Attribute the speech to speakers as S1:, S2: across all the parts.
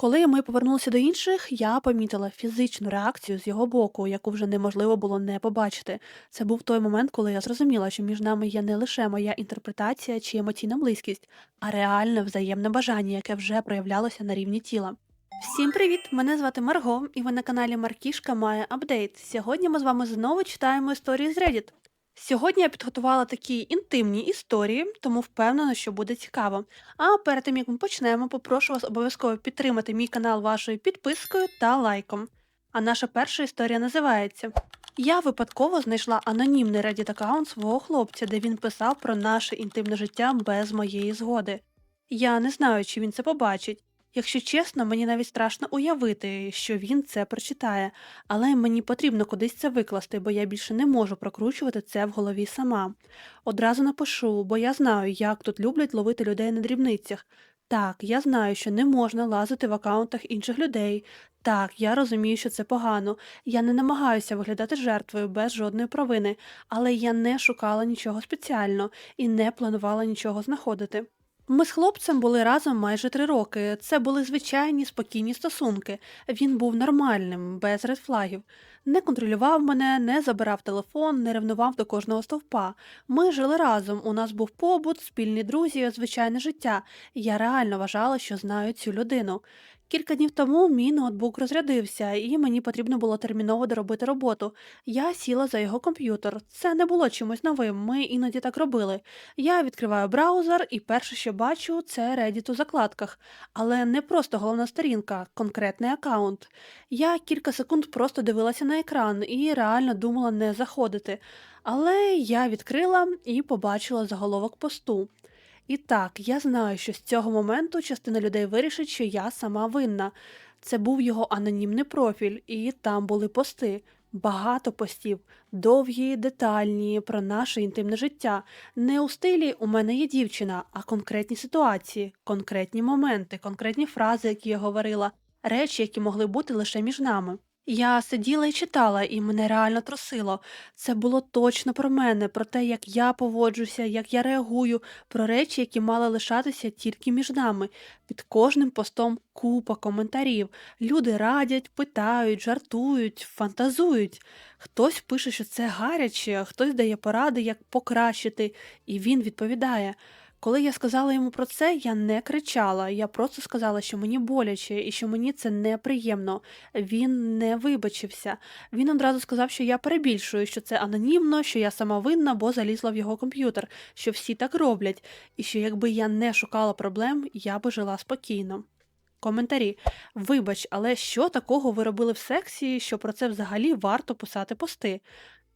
S1: Коли ми повернулися до інших, я помітила фізичну реакцію з його боку, яку вже неможливо було не побачити. Це був той момент, коли я зрозуміла, що між нами є не лише моя інтерпретація чи емоційна близькість, а реальне взаємне бажання, яке вже проявлялося на рівні тіла. Всім привіт! Мене звати Марго, і ви на каналі Маркішка має апдейт. Сьогодні ми з вами знову читаємо історії з Reddit. Сьогодні я підготувала такі інтимні історії, тому впевнена, що буде цікаво. А перед тим як ми почнемо, попрошу вас обов'язково підтримати мій канал вашою підпискою та лайком. А наша перша історія називається Я випадково знайшла анонімний Reddit аккаунт свого хлопця, де він писав про наше інтимне життя без моєї згоди. Я не знаю, чи він це побачить. Якщо чесно, мені навіть страшно уявити, що він це прочитає, але мені потрібно кудись це викласти, бо я більше не можу прокручувати це в голові сама. Одразу напишу, бо я знаю, як тут люблять ловити людей на дрібницях. Так, я знаю, що не можна лазити в акаунтах інших людей. Так, я розумію, що це погано. Я не намагаюся виглядати жертвою без жодної провини, але я не шукала нічого спеціально і не планувала нічого знаходити. Ми з хлопцем були разом майже три роки. Це були звичайні спокійні стосунки. Він був нормальним, без редфлагів. Не контролював мене, не забирав телефон, не ревнував до кожного стовпа. Ми жили разом. У нас був побут, спільні друзі, звичайне життя. Я реально вважала, що знаю цю людину. Кілька днів тому мій ноутбук розрядився, і мені потрібно було терміново доробити роботу. Я сіла за його комп'ютер. Це не було чимось новим. Ми іноді так робили. Я відкриваю браузер, і перше, що бачу, це Reddit у закладках. Але не просто головна сторінка, конкретний аккаунт. Я кілька секунд просто дивилася на екран і реально думала не заходити. Але я відкрила і побачила заголовок посту. І так, я знаю, що з цього моменту частина людей вирішить, що я сама винна. Це був його анонімний профіль, і там були пости. Багато постів, довгі, детальні, про наше інтимне життя. Не у стилі у мене є дівчина, а конкретні ситуації, конкретні моменти, конкретні фрази, які я говорила, речі, які могли бути лише між нами. Я сиділа і читала, і мене реально трусило. Це було точно про мене, про те, як я поводжуся, як я реагую, про речі, які мали лишатися тільки між нами. Під кожним постом купа коментарів. Люди радять, питають, жартують, фантазують. Хтось пише, що це гаряче, хтось дає поради, як покращити, і він відповідає. Коли я сказала йому про це, я не кричала, я просто сказала, що мені боляче і що мені це неприємно. Він не вибачився. Він одразу сказав, що я перебільшую, що це анонімно, що я сама винна, бо залізла в його комп'ютер, що всі так роблять, і що якби я не шукала проблем, я би жила спокійно. Коментарі. Вибач, але що такого ви робили в сексі, що про це взагалі варто писати пости?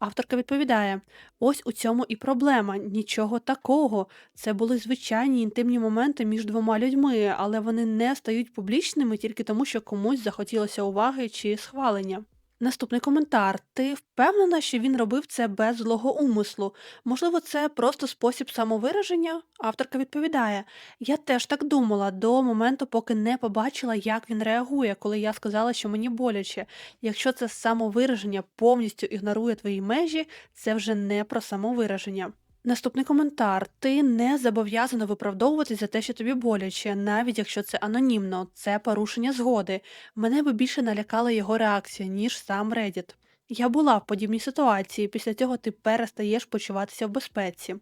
S1: Авторка відповідає: ось у цьому і проблема, нічого такого. Це були звичайні інтимні моменти між двома людьми, але вони не стають публічними тільки тому, що комусь захотілося уваги чи схвалення. Наступний коментар. Ти впевнена, що він робив це без злого умислу? Можливо, це просто спосіб самовираження? Авторка відповідає: Я теж так думала до моменту, поки не побачила, як він реагує, коли я сказала, що мені боляче. Якщо це самовираження повністю ігнорує твої межі, це вже не про самовираження. Наступний коментар. Ти не зобов'язана виправдовуватись за те, що тобі боляче, навіть якщо це анонімно, це порушення згоди. Мене би більше налякала його реакція, ніж сам Reddit. Я була в подібній ситуації, після цього ти перестаєш почуватися в безпеці.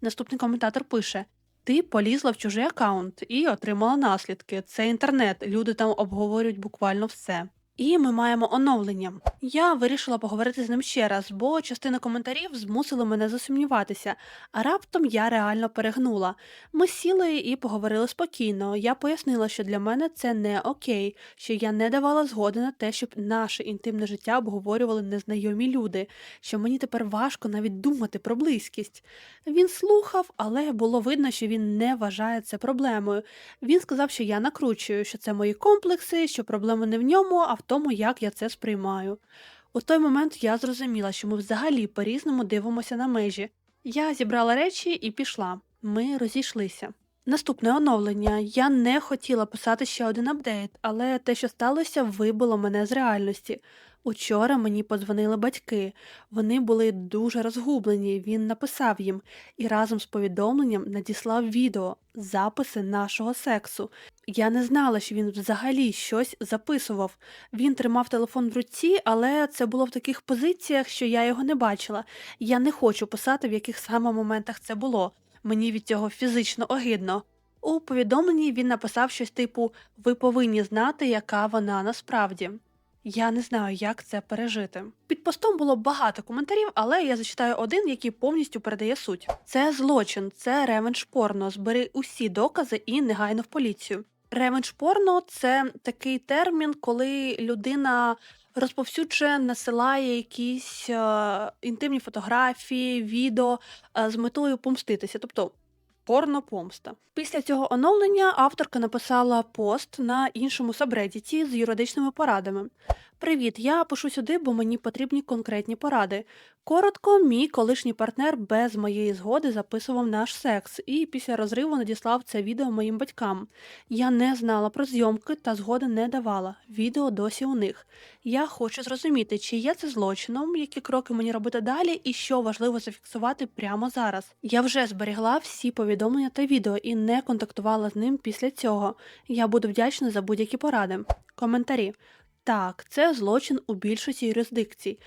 S1: Наступний коментатор пише: Ти полізла в чужий аккаунт і отримала наслідки. Це інтернет, люди там обговорюють буквально все. І ми маємо оновлення. Я вирішила поговорити з ним ще раз, бо частина коментарів змусила мене засумніватися, а раптом я реально перегнула. Ми сіли і поговорили спокійно. Я пояснила, що для мене це не окей, що я не давала згоди на те, щоб наше інтимне життя обговорювали незнайомі люди, що мені тепер важко навіть думати про близькість. Він слухав, але було видно, що він не вважає це проблемою. Він сказав, що я накручую, що це мої комплекси, що проблема не в ньому, а в тому, як я це сприймаю. У той момент я зрозуміла, що ми взагалі по-різному дивимося на межі. Я зібрала речі і пішла. Ми розійшлися. Наступне оновлення. Я не хотіла писати ще один апдейт, але те, що сталося, вибило мене з реальності. Учора мені подзвонили батьки. Вони були дуже розгублені. Він написав їм і разом з повідомленням надіслав відео, записи нашого сексу. Я не знала, що він взагалі щось записував. Він тримав телефон в руці, але це було в таких позиціях, що я його не бачила. Я не хочу писати, в яких саме моментах це було. Мені від цього фізично огидно. У повідомленні він написав щось типу Ви повинні знати, яка вона насправді. Я не знаю, як це пережити. Під постом було багато коментарів, але я зачитаю один, який повністю передає суть. Це злочин, це ревенж порно. Збери усі докази і негайно в поліцію. Ревенж порно це такий термін, коли людина розповсюджує, насилає якісь е, інтимні фотографії, відео е, з метою помститися. Тобто Порнопомста. Після цього оновлення авторка написала пост на іншому сабредіті з юридичними порадами. Привіт, я пишу сюди, бо мені потрібні конкретні поради. Коротко, мій колишній партнер без моєї згоди записував наш секс і після розриву надіслав це відео моїм батькам. Я не знала про зйомки та згоди не давала. Відео досі у них. Я хочу зрозуміти, чи є це злочином, які кроки мені робити далі, і що важливо зафіксувати прямо зараз. Я вже зберігла всі повідомлення та відео і не контактувала з ним після цього. Я буду вдячна за будь-які поради. Коментарі. Так, це злочин у більшості юрисдикцій.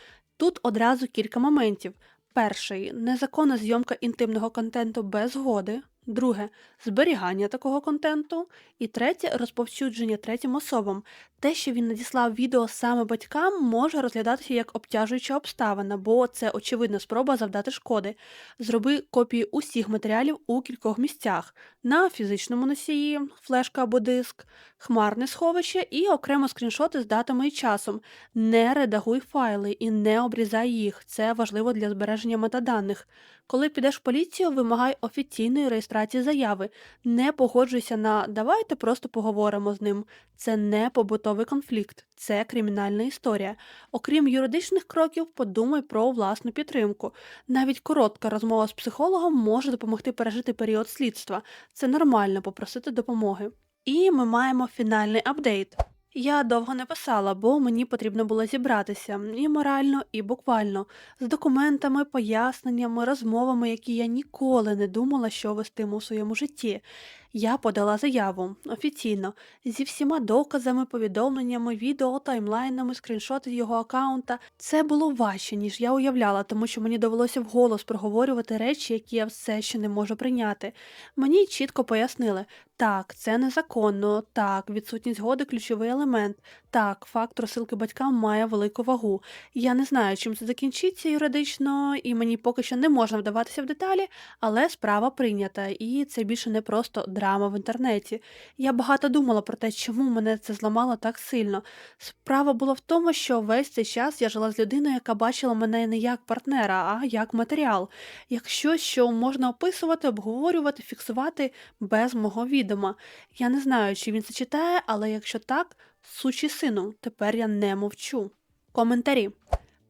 S1: Тут одразу кілька моментів. Перший незаконна зйомка інтимного контенту без згоди. Друге зберігання такого контенту. І третє розповсюдження третім особам. Те, що він надіслав відео саме батькам, може розглядатися як обтяжуюча обставина, бо це очевидна спроба завдати шкоди. Зроби копії усіх матеріалів у кількох місцях: на фізичному носії, флешка або диск, хмарне сховище і окремо скріншоти з датами і часом. Не редагуй файли і не обрізай їх. Це важливо для збереження метаданих. Коли підеш в поліцію, вимагай офіційної реєстрації заяви. Не погоджуйся на давайте просто поговоримо з ним. Це не побутовий конфлікт, це кримінальна історія. Окрім юридичних кроків, подумай про власну підтримку. Навіть коротка розмова з психологом може допомогти пережити період слідства. Це нормально попросити допомоги. І ми маємо фінальний апдейт. Я довго не писала, бо мені потрібно було зібратися і морально, і буквально, з документами, поясненнями, розмовами, які я ніколи не думала, що вестиму у своєму житті. Я подала заяву офіційно зі всіма доказами, повідомленнями, відео, таймлайнами, скріншоти його аккаунта. Це було важче, ніж я уявляла, тому що мені довелося вголос проговорювати речі, які я все ще не можу прийняти. Мені чітко пояснили, так, це незаконно, так, відсутність згоди ключовий елемент, так, факт розсилки батькам має велику вагу. Я не знаю, чим це закінчиться юридично, і мені поки що не можна вдаватися в деталі, але справа прийнята, і це більше не просто драма в інтернеті. Я багато думала про те, чому мене це зламало так сильно. Справа була в тому, що весь цей час я жила з людиною, яка бачила мене не як партнера, а як матеріал, як щось, що можна описувати, обговорювати, фіксувати без мого відома. Я не знаю, чи він це читає, але якщо так. Сучі сину, тепер я не мовчу. Коментарі.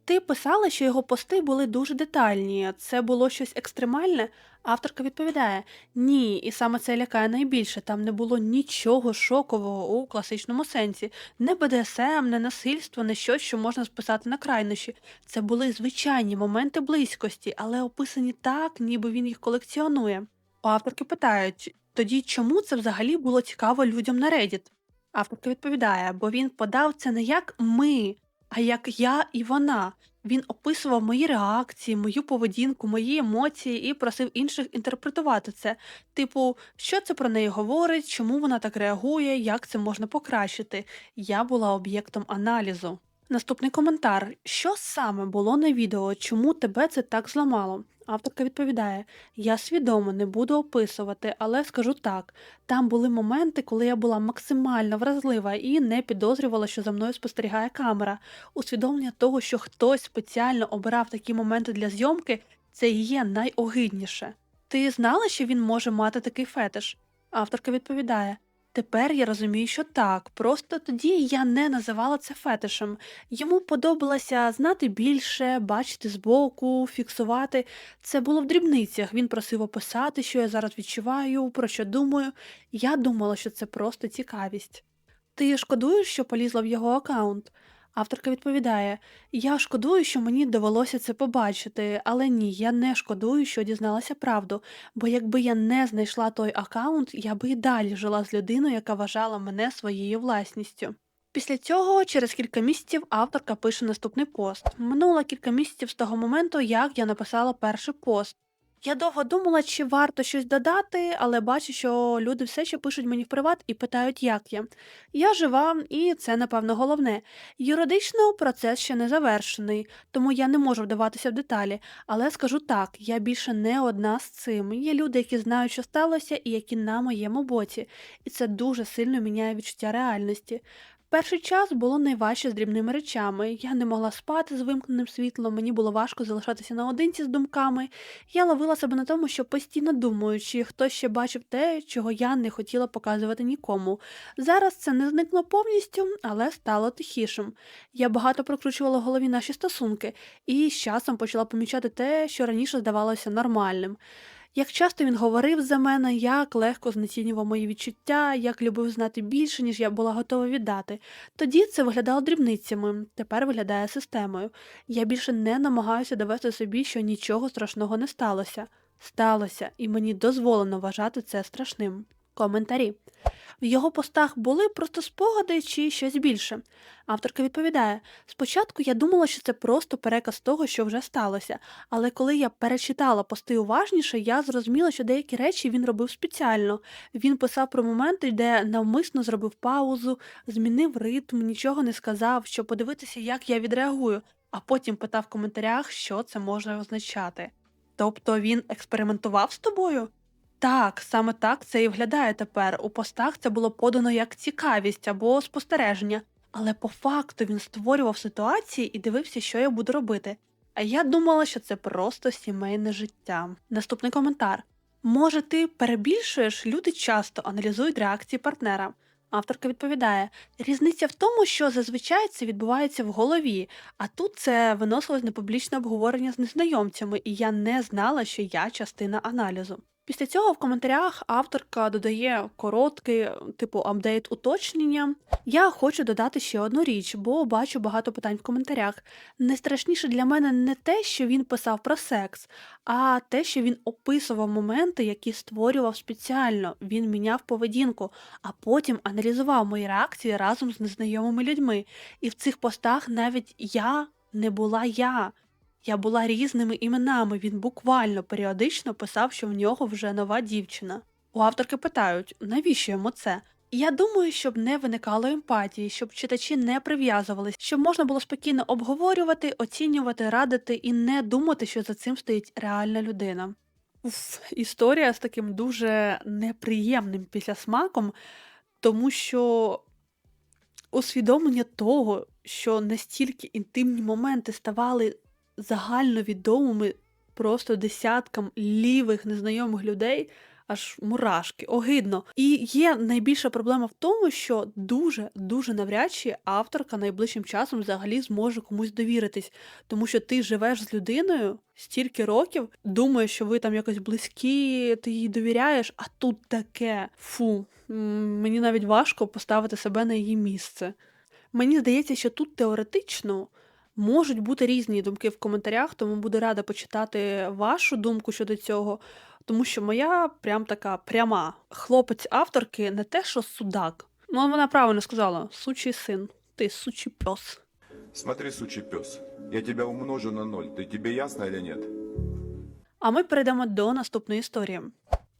S1: Ти писала, що його пости були дуже детальні. Це було щось екстремальне? Авторка відповідає: ні, і саме це лякає найбільше. Там не було нічого шокового у класичному сенсі, не БДСМ, не насильство, не щось, що можна списати на крайнощі. Це були звичайні моменти близькості, але описані так, ніби він їх колекціонує. У авторки питають: тоді чому це взагалі було цікаво людям на Reddit? Авторка відповідає, бо він подав це не як ми, а як я і вона. Він описував мої реакції, мою поведінку, мої емоції і просив інших інтерпретувати це. Типу, що це про неї говорить, чому вона так реагує, як це можна покращити. Я була об'єктом аналізу. Наступний коментар: що саме було на відео, чому тебе це так зламало? Авторка відповідає: Я свідомо не буду описувати, але скажу так: там були моменти, коли я була максимально вразлива і не підозрювала, що за мною спостерігає камера. Усвідомлення того, що хтось спеціально обирав такі моменти для зйомки, це і є найогидніше. Ти знала, що він може мати такий фетиш? Авторка відповідає: Тепер я розумію, що так, просто тоді я не називала це фетишем. Йому подобалося знати більше, бачити збоку, фіксувати. Це було в дрібницях. Він просив описати, що я зараз відчуваю, про що думаю. Я думала, що це просто цікавість. Ти шкодуєш, що полізла в його аккаунт? Авторка відповідає: Я шкодую, що мені довелося це побачити, але ні, я не шкодую, що дізналася правду, бо якби я не знайшла той аккаунт, я би і далі жила з людиною, яка вважала мене своєю власністю. Після цього, через кілька місяців, авторка пише наступний пост. Минуло кілька місяців з того моменту, як я написала перший пост. Я довго думала, чи варто щось додати, але бачу, що люди все ще пишуть мені в приват і питають, як я. Я жива, і це, напевно, головне. Юридично процес ще не завершений, тому я не можу вдаватися в деталі. Але скажу так: я більше не одна з цим. Є люди, які знають, що сталося, і які на моєму боці. І це дуже сильно міняє відчуття реальності. Перший час було найважче з дрібними речами. Я не могла спати з вимкненим світлом, мені було важко залишатися наодинці з думками. Я ловила себе на тому, що постійно думаю, чи хтось ще бачив те, чого я не хотіла показувати нікому. Зараз це не зникло повністю, але стало тихішим. Я багато прокручувала в голові наші стосунки і з часом почала помічати те, що раніше здавалося нормальним. Як часто він говорив за мене, як легко знецінював мої відчуття, як любив знати більше, ніж я була готова віддати. Тоді це виглядало дрібницями, тепер виглядає системою. Я більше не намагаюся довести собі, що нічого страшного не сталося. Сталося, і мені дозволено вважати це страшним. Коментарі. В його постах були просто спогади чи щось більше. Авторка відповідає: спочатку я думала, що це просто переказ того, що вже сталося, але коли я перечитала пости уважніше, я зрозуміла, що деякі речі він робив спеціально. Він писав про моменти, де навмисно зробив паузу, змінив ритм, нічого не сказав, щоб подивитися, як я відреагую, а потім питав в коментарях, що це може означати. Тобто він експериментував з тобою? Так, саме так це і виглядає тепер. У постах це було подано як цікавість або спостереження, але по факту він створював ситуації і дивився, що я буду робити. А я думала, що це просто сімейне життя. Наступний коментар. Може, ти перебільшуєш? Люди часто аналізують реакції партнера. Авторка відповідає: різниця в тому, що зазвичай це відбувається в голові, а тут це виносилось на публічне обговорення з незнайомцями, і я не знала, що я частина аналізу. Після цього в коментарях авторка додає короткий, типу апдейт уточнення. Я хочу додати ще одну річ, бо бачу багато питань в коментарях. Найстрашніше для мене не те, що він писав про секс, а те, що він описував моменти, які створював спеціально. Він міняв поведінку, а потім аналізував мої реакції разом з незнайомими людьми. І в цих постах навіть я не була я. Я була різними іменами, він буквально періодично писав, що в нього вже нова дівчина. У авторки питають, навіщо йому це? Я думаю, щоб не виникало емпатії, щоб читачі не прив'язувались, щоб можна було спокійно обговорювати, оцінювати, радити і не думати, що за цим стоїть реальна людина. Уф, історія з таким дуже неприємним післясмаком, тому що усвідомлення того, що настільки інтимні моменти ставали загальновідомими просто десяткам лівих незнайомих людей. Аж мурашки, огидно. І є найбільша проблема в тому, що дуже дуже навряд чи авторка найближчим часом взагалі зможе комусь довіритись, тому що ти живеш з людиною стільки років, думаєш, що ви там якось близькі, ти їй довіряєш, а тут таке фу. Мені навіть важко поставити себе на її місце. Мені здається, що тут теоретично. Можуть бути різні думки в коментарях, тому буду рада почитати вашу думку щодо цього, тому що моя прям така пряма. Хлопець авторки не те, що судак. Ну, вона правильно сказала: сучий син, ти сучий пес.
S2: Смотри, сучий пес, я тебя умножу на ноль. Ты тебе ясно или нет?
S1: А ми перейдемо до наступної історії.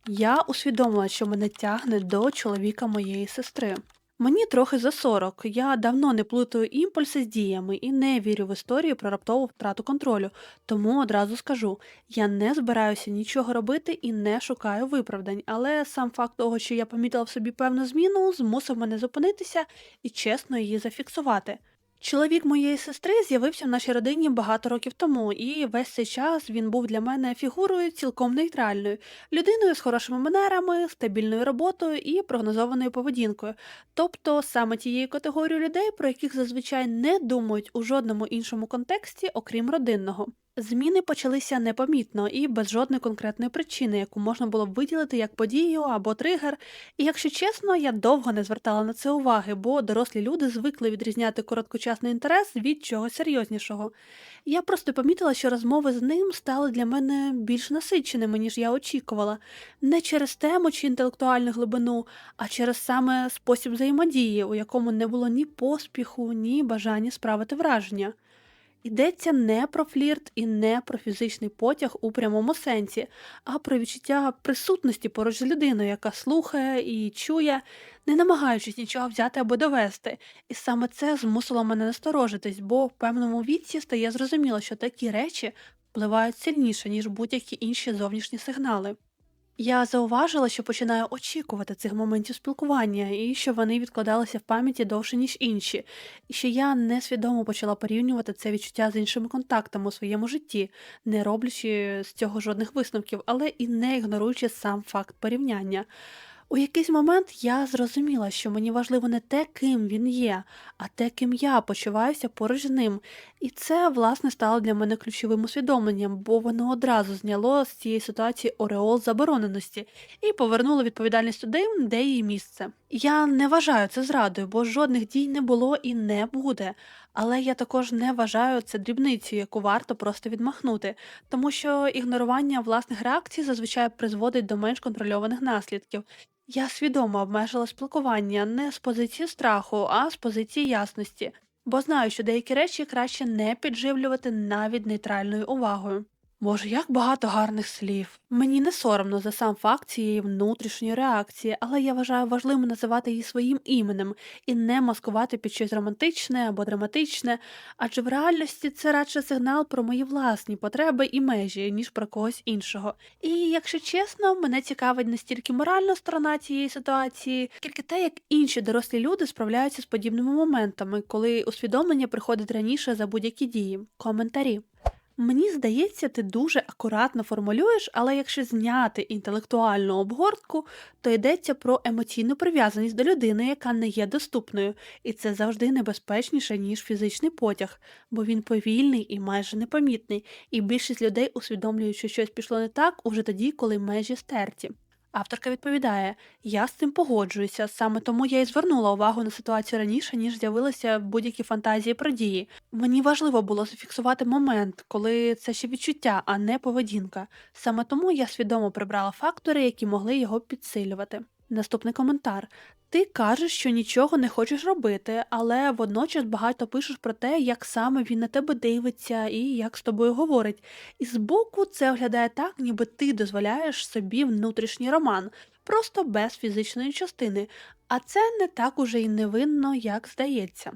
S1: Я усвідомила, що мене тягне до чоловіка моєї сестри. Мені трохи за 40, я давно не плутаю імпульси з діями і не вірю в історію про раптову втрату контролю, тому одразу скажу: я не збираюся нічого робити і не шукаю виправдань, але сам факт того, що я помітила в собі певну зміну, змусив мене зупинитися і чесно її зафіксувати. Чоловік моєї сестри з'явився в нашій родині багато років тому, і весь цей час він був для мене фігурою цілком нейтральною, людиною з хорошими манерами, стабільною роботою і прогнозованою поведінкою, тобто саме тією категорією людей, про яких зазвичай не думають у жодному іншому контексті, окрім родинного. Зміни почалися непомітно і без жодної конкретної причини, яку можна було б виділити як подію або тригер. І якщо чесно, я довго не звертала на це уваги, бо дорослі люди звикли відрізняти короткочасний інтерес від чогось серйознішого. Я просто помітила, що розмови з ним стали для мене більш насиченими, ніж я очікувала, не через тему чи інтелектуальну глибину, а через саме спосіб взаємодії, у якому не було ні поспіху, ні бажання справити враження. Йдеться не про флірт і не про фізичний потяг у прямому сенсі, а про відчуття присутності поруч з людиною, яка слухає і чує, не намагаючись нічого взяти або довести. І саме це змусило мене насторожитись, бо в певному віці стає зрозуміло, що такі речі впливають сильніше, ніж будь-які інші зовнішні сигнали. Я зауважила, що починаю очікувати цих моментів спілкування, і що вони відкладалися в пам'яті довше, ніж інші, і що я несвідомо почала порівнювати це відчуття з іншими контактами у своєму житті, не роблячи з цього жодних висновків, але і не ігноруючи сам факт порівняння. У якийсь момент я зрозуміла, що мені важливо не те, ким він є, а те, ким я почуваюся поруч з ним. І це, власне, стало для мене ключовим усвідомленням, бо воно одразу зняло з цієї ситуації ореол забороненості і повернуло відповідальність туди, де її місце. Я не вважаю це зрадою, бо жодних дій не було і не буде. Але я також не вважаю це дрібницею, яку варто просто відмахнути, тому що ігнорування власних реакцій зазвичай призводить до менш контрольованих наслідків. Я свідомо обмежила спілкування не з позиції страху, а з позиції ясності, бо знаю, що деякі речі краще не підживлювати навіть нейтральною увагою. Боже, як багато гарних слів. Мені не соромно за сам факт цієї внутрішньої реакції, але я вважаю важливим називати її своїм іменем і не маскувати під щось романтичне або драматичне, адже в реальності це радше сигнал про мої власні потреби і межі, ніж про когось іншого. І якщо чесно, мене цікавить не стільки моральна сторона цієї ситуації, скільки те, як інші дорослі люди справляються з подібними моментами, коли усвідомлення приходить раніше за будь-які дії. Коментарі. Мені здається, ти дуже акуратно формулюєш, але якщо зняти інтелектуальну обгортку, то йдеться про емоційну прив'язаність до людини, яка не є доступною, і це завжди небезпечніше, ніж фізичний потяг, бо він повільний і майже непомітний, і більшість людей усвідомлюють, що щось пішло не так уже тоді, коли межі стерті. Авторка відповідає: Я з цим погоджуюся, саме тому я і звернула увагу на ситуацію раніше, ніж з'явилися будь-які фантазії про дії. Мені важливо було зафіксувати момент, коли це ще відчуття, а не поведінка. Саме тому я свідомо прибрала фактори, які могли його підсилювати. Наступний коментар. Ти кажеш, що нічого не хочеш робити, але водночас багато пишеш про те, як саме він на тебе дивиться і як з тобою говорить. І збоку це виглядає так, ніби ти дозволяєш собі внутрішній роман, просто без фізичної частини, а це не так уже й невинно, як здається.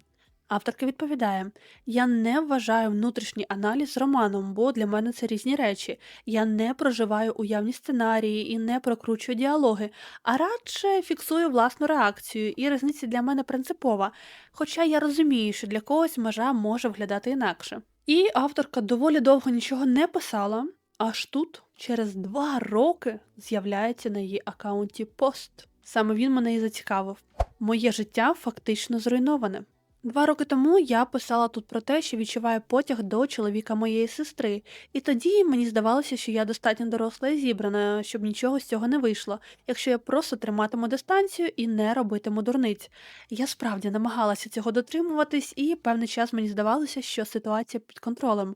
S1: Авторка відповідає: Я не вважаю внутрішній аналіз романом, бо для мене це різні речі. Я не проживаю уявні сценарії і не прокручую діалоги, а радше фіксую власну реакцію, і різниця для мене принципова. Хоча я розумію, що для когось межа може виглядати інакше. І авторка доволі довго нічого не писала, аж тут, через два роки, з'являється на її аккаунті пост. Саме він мене і зацікавив. Моє життя фактично зруйноване. Два роки тому я писала тут про те, що відчуваю потяг до чоловіка моєї сестри, і тоді мені здавалося, що я достатньо доросла і зібрана, щоб нічого з цього не вийшло, якщо я просто триматиму дистанцію і не робитиму дурниць. Я справді намагалася цього дотримуватись, і певний час мені здавалося, що ситуація під контролем.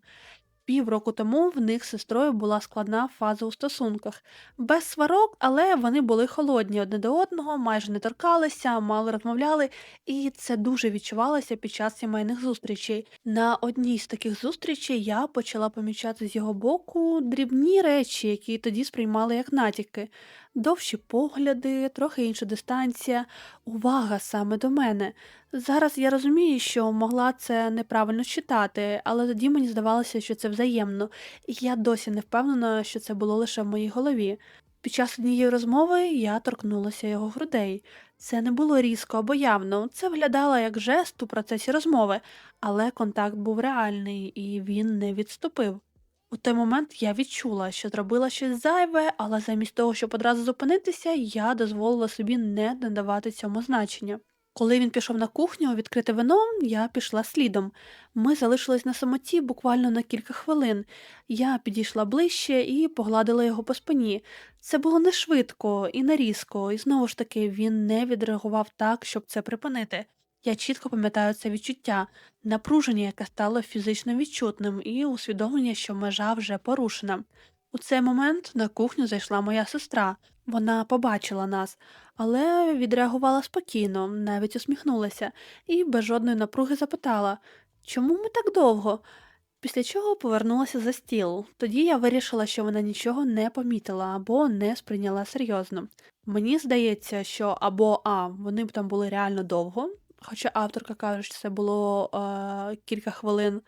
S1: Півроку тому в них з сестрою була складна фаза у стосунках. Без сварок, але вони були холодні одне до одного, майже не торкалися, мало розмовляли, і це дуже відчувалося під час сімейних зустрічей. На одній з таких зустрічей я почала помічати з його боку дрібні речі, які тоді сприймали як натяки. Довші погляди, трохи інша дистанція, увага саме до мене. Зараз я розумію, що могла це неправильно читати, але тоді мені здавалося, що це взаємно, і я досі не впевнена, що це було лише в моїй голові. Під час однієї розмови я торкнулася його грудей. Це не було різко або явно, це виглядало як жест у процесі розмови, але контакт був реальний і він не відступив. У той момент я відчула, що зробила щось зайве, але замість того, щоб одразу зупинитися, я дозволила собі не надавати цьому значення. Коли він пішов на кухню відкрити вино, я пішла слідом. Ми залишились на самоті буквально на кілька хвилин. Я підійшла ближче і погладила його по спині. Це було не швидко і не різко, і знову ж таки він не відреагував так, щоб це припинити. Я чітко пам'ятаю це відчуття, напруження, яке стало фізично відчутним, і усвідомлення, що межа вже порушена. У цей момент на кухню зайшла моя сестра. Вона побачила нас, але відреагувала спокійно, навіть усміхнулася, і без жодної напруги запитала, чому ми так довго? Після чого повернулася за стіл. Тоді я вирішила, що вона нічого не помітила або не сприйняла серйозно. Мені здається, що або А, вони б там були реально довго, хоча авторка каже, що це було е, кілька хвилин,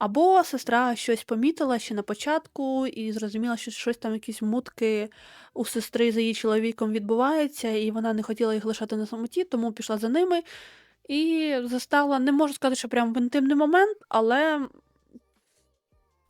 S1: або сестра щось помітила ще на початку і зрозуміла, що щось там, якісь мутки у сестри за її чоловіком відбувається, і вона не хотіла їх лишати на самоті, тому пішла за ними і застала, не можу сказати, що прям в інтимний момент, але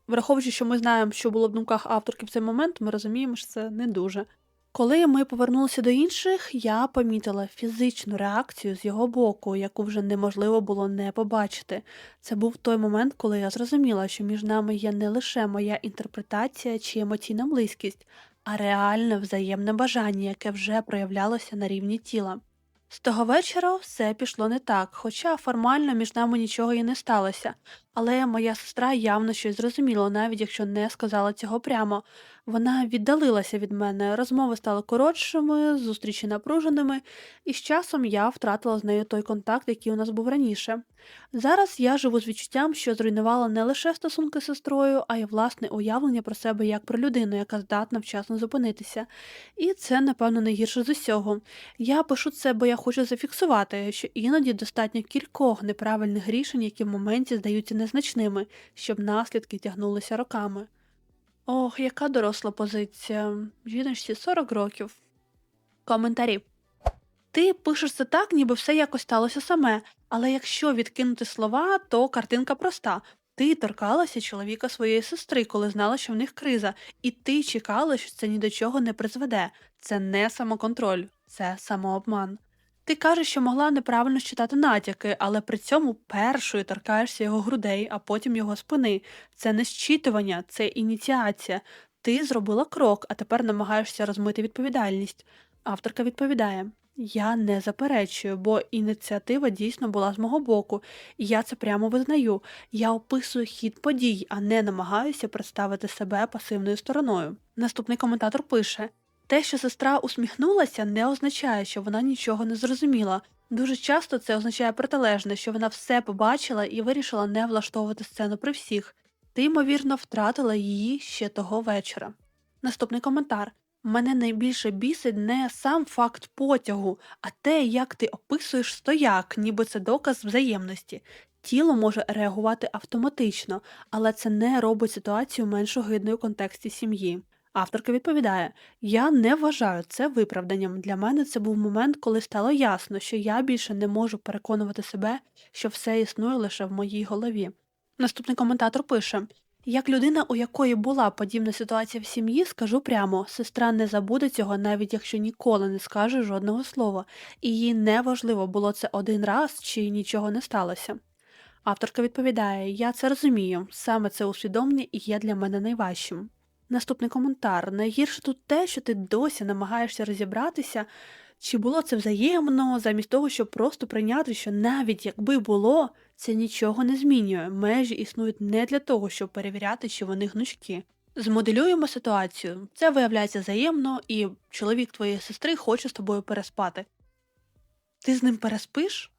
S1: враховуючи, що ми знаємо, що було в думках авторки в цей момент, ми розуміємо, що це не дуже. Коли ми повернулися до інших, я помітила фізичну реакцію з його боку, яку вже неможливо було не побачити. Це був той момент, коли я зрозуміла, що між нами є не лише моя інтерпретація чи емоційна близькість, а реальне взаємне бажання, яке вже проявлялося на рівні тіла. З того вечора все пішло не так, хоча формально між нами нічого і не сталося. Але моя сестра явно щось зрозуміла, навіть якщо не сказала цього прямо. Вона віддалилася від мене, розмови стали коротшими, зустрічі напруженими, і з часом я втратила з нею той контакт, який у нас був раніше. Зараз я живу з відчуттям, що зруйнувала не лише стосунки з сестрою, а й власне уявлення про себе як про людину, яка здатна вчасно зупинитися. І це, напевно, найгірше з усього. Я пишу це, бо я хочу зафіксувати, що іноді достатньо кількох неправильних рішень, які в моменті здаються незначними, щоб наслідки тягнулися роками. Ох, яка доросла позиція. Жіночці 40 років. Коментарі. Ти пишеш це так, ніби все якось сталося саме, але якщо відкинути слова, то картинка проста. Ти торкалася чоловіка своєї сестри, коли знала, що в них криза, і ти чекала, що це ні до чого не призведе. Це не самоконтроль, це самообман. Ти кажеш, що могла неправильно читати натяки, але при цьому першою торкаєшся його грудей, а потім його спини. Це не зчитування, це ініціація. Ти зробила крок, а тепер намагаєшся розмити відповідальність. Авторка відповідає: Я не заперечую, бо ініціатива дійсно була з мого боку, і я це прямо визнаю. Я описую хід подій, а не намагаюся представити себе пасивною стороною. Наступний коментатор пише. Те, що сестра усміхнулася, не означає, що вона нічого не зрозуміла. Дуже часто це означає протилежне, що вона все побачила і вирішила не влаштовувати сцену при всіх. Ти, ймовірно, втратила її ще того вечора. Наступний коментар. Мене найбільше бісить не сам факт потягу, а те, як ти описуєш стояк, ніби це доказ взаємності. Тіло може реагувати автоматично, але це не робить ситуацію менш огидною в контексті сім'ї. Авторка відповідає: Я не вважаю це виправданням. Для мене це був момент, коли стало ясно, що я більше не можу переконувати себе, що все існує лише в моїй голові. Наступний коментатор пише: як людина, у якої була подібна ситуація в сім'ї, скажу прямо, сестра не забуде цього, навіть якщо ніколи не скаже жодного слова, і їй не важливо, було це один раз чи нічого не сталося. Авторка відповідає: Я це розумію, саме це усвідомлення і є для мене найважчим. Наступний коментар. Найгірше тут те, що ти досі намагаєшся розібратися, чи було це взаємно, замість того, щоб просто прийняти, що навіть якби було, це нічого не змінює. Межі існують не для того, щоб перевіряти, чи вони гнучкі. Змоделюємо ситуацію. Це виявляється взаємно, і чоловік твоєї сестри хоче з тобою переспати. Ти з ним переспиш?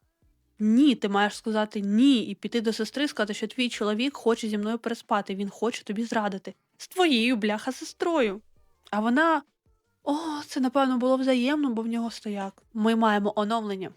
S1: Ні, ти маєш сказати ні і піти до сестри, сказати, що твій чоловік хоче зі мною переспати, він хоче тобі зрадити. З твоєю бляха сестрою. А вона. О, це напевно було взаємно, бо в нього стояк. Ми маємо оновлення.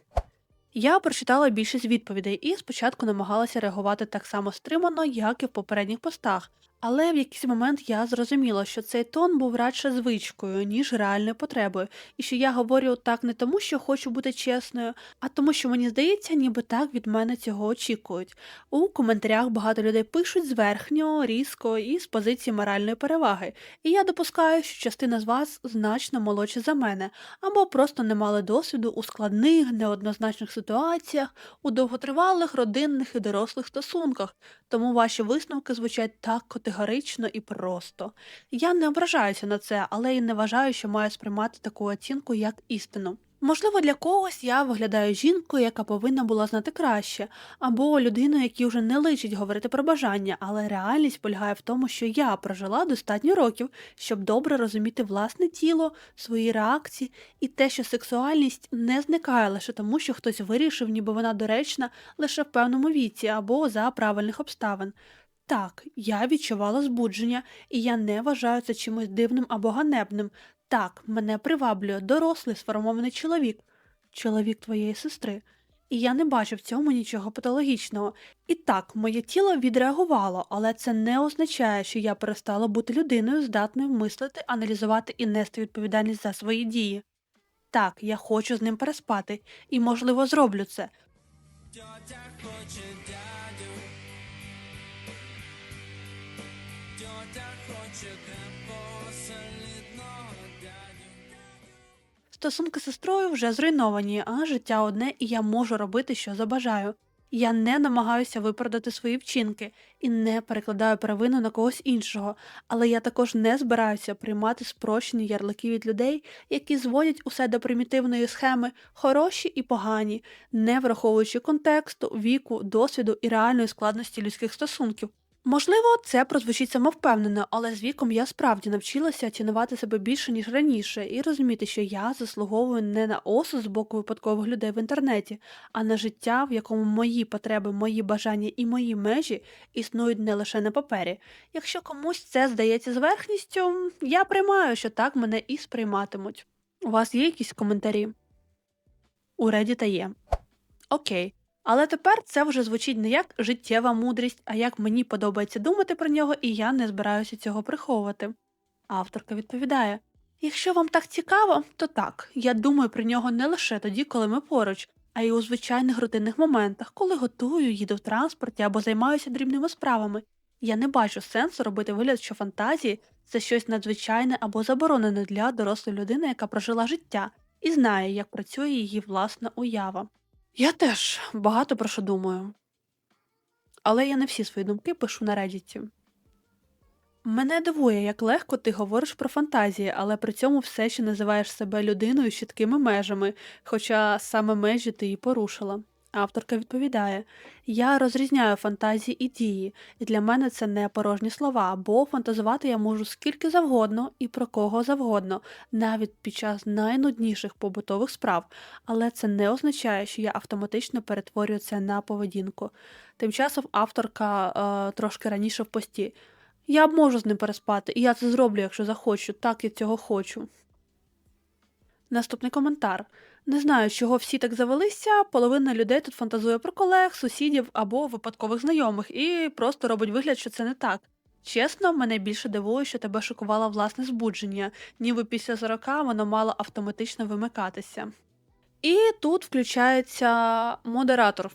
S1: Я прочитала більшість відповідей і спочатку намагалася реагувати так само стримано, як і в попередніх постах, Але в якийсь момент я зрозуміла, що цей тон був радше звичкою, ніж реальною потребою, і що я говорю так не тому, що хочу бути чесною, а тому, що мені здається, ніби так від мене цього очікують. У коментарях багато людей пишуть зверхньо, різко і з позиції моральної переваги. І я допускаю, що частина з вас значно молодші за мене, або просто не мали досвіду у складних, неоднозначних ситуаціях, у довготривалих родинних і дорослих стосунках, тому ваші висновки звучать так категорично і просто. Я не ображаюся на це, але й не вважаю, що маю сприймати таку оцінку як істину. Можливо, для когось я виглядаю жінкою, яка повинна була знати краще, або людиною, якій вже не личить говорити про бажання, але реальність полягає в тому, що я прожила достатньо років, щоб добре розуміти власне тіло, свої реакції і те, що сексуальність не зникає лише тому, що хтось вирішив, ніби вона доречна лише в певному віці або за правильних обставин. Так, я відчувала збудження, і я не вважаю це чимось дивним або ганебним. Так, мене приваблює дорослий сформований чоловік, чоловік твоєї сестри. І я не бачу в цьому нічого патологічного. І так, моє тіло відреагувало, але це не означає, що я перестала бути людиною, здатною мислити, аналізувати і нести відповідальність за свої дії. Так, я хочу з ним переспати, і, можливо, зроблю це.
S3: Тьотя хоче
S1: Стосунки з сестрою вже зруйновані, а життя одне, і я можу робити, що забажаю. Я не намагаюся виправдати свої вчинки і не перекладаю провину на когось іншого, але я також не збираюся приймати спрощені ярлики від людей, які зводять усе до примітивної схеми хороші і погані, не враховуючи контексту, віку, досвіду і реальної складності людських стосунків. Можливо, це прозвучить самовпевнено, але з віком я справді навчилася цінувати себе більше, ніж раніше, і розуміти, що я заслуговую не на осуд з боку випадкових людей в інтернеті, а на життя, в якому мої потреби, мої бажання і мої межі існують не лише на папері. Якщо комусь це здається зверхністю, я приймаю, що так мене і сприйматимуть. У вас є якісь коментарі? У Reddit є. Окей. Але тепер це вже звучить не як життєва мудрість, а як мені подобається думати про нього, і я не збираюся цього приховувати. Авторка відповідає: Якщо вам так цікаво, то так, я думаю про нього не лише тоді, коли ми поруч, а й у звичайних рутинних моментах, коли готую, їду в транспорті або займаюся дрібними справами. Я не бачу сенсу робити вигляд, що фантазії це щось надзвичайне або заборонене для дорослої людини, яка прожила життя, і знає, як працює її власна уява. Я теж багато про що думаю. Але я не всі свої думки пишу на Reddit. Мене дивує, як легко ти говориш про фантазії, але при цьому все ще називаєш себе людиною з чіткими межами, хоча саме межі ти і порушила. Авторка відповідає: Я розрізняю фантазії і дії, і для мене це не порожні слова, бо фантазувати я можу скільки завгодно і про кого завгодно, навіть під час найнудніших побутових справ, але це не означає, що я автоматично перетворюю це на поведінку. Тим часом авторка е, трошки раніше в пості. Я можу з ним переспати, і я це зроблю, якщо захочу, так я цього хочу. Наступний коментар. Не знаю, чого всі так завелися. Половина людей тут фантазує про колег, сусідів або випадкових знайомих і просто робить вигляд, що це не так. Чесно, мене більше дивує, що тебе шокувало власне збудження, ніби після 40 воно мало автоматично вимикатися. І тут включається модератор.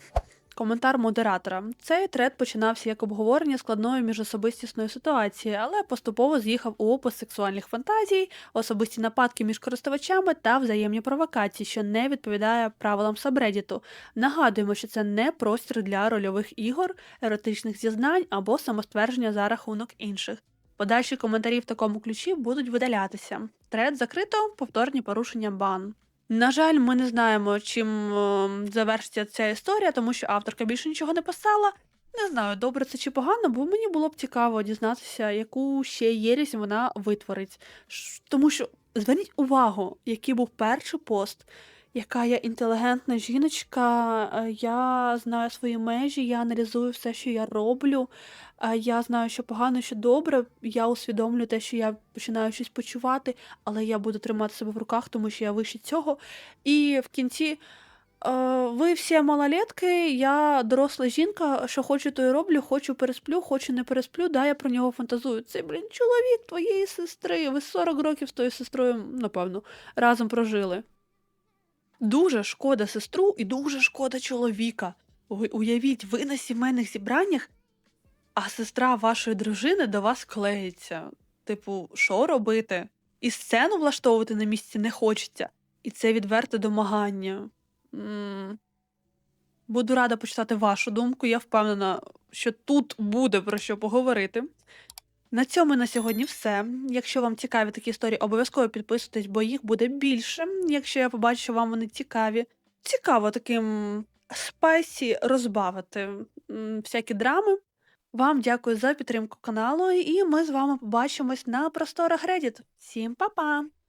S1: Коментар модератора. Цей тред починався як обговорення складної міжособистісної ситуації, але поступово з'їхав у опис сексуальних фантазій, особисті нападки між користувачами та взаємні провокації, що не відповідає правилам сабредіту. Нагадуємо, що це не простір для рольових ігор, еротичних зізнань або самоствердження за рахунок інших. Подальші коментарі в такому ключі будуть видалятися. Тред закрито, повторні порушення бан. На жаль, ми не знаємо, чим е, завершиться ця історія, тому що авторка більше нічого не писала. Не знаю, добре це чи погано, бо мені було б цікаво дізнатися, яку ще єрість вона витворить. Тому що зверніть увагу, який був перший пост, яка я інтелігентна жіночка, е, я знаю свої межі, я аналізую все, що я роблю. е, Я знаю, що погано, що добре. Я усвідомлюю те, що я починаю щось почувати, але я буду тримати себе в руках, тому що я вище цього. І в кінці Е, ви всі малолетки, я доросла жінка, що хочу, то й роблю, хочу пересплю, хочу не пересплю, да, я про нього фантазую. Це, блін, чоловік твоєї сестри. Ви 40 років з тою сестрою, напевно, разом прожили. Дуже шкода сестру і дуже шкода чоловіка. Уявіть, ви на сімейних зібраннях, а сестра вашої дружини до вас клеїться. Типу, що робити? І сцену влаштовувати на місці не хочеться. І це відверте домагання. М. Буду рада почитати вашу думку. Я впевнена, що тут буде про що поговорити. На цьому на сьогодні все. Якщо вам цікаві такі історії, обов'язково підписуйтесь, бо їх буде більше. Якщо я побачу, що вам вони цікаві. Цікаво таким спайсі розбавити всякі драми. Вам дякую за підтримку каналу, і ми з вами побачимось на просторах Reddit. Всім па-па!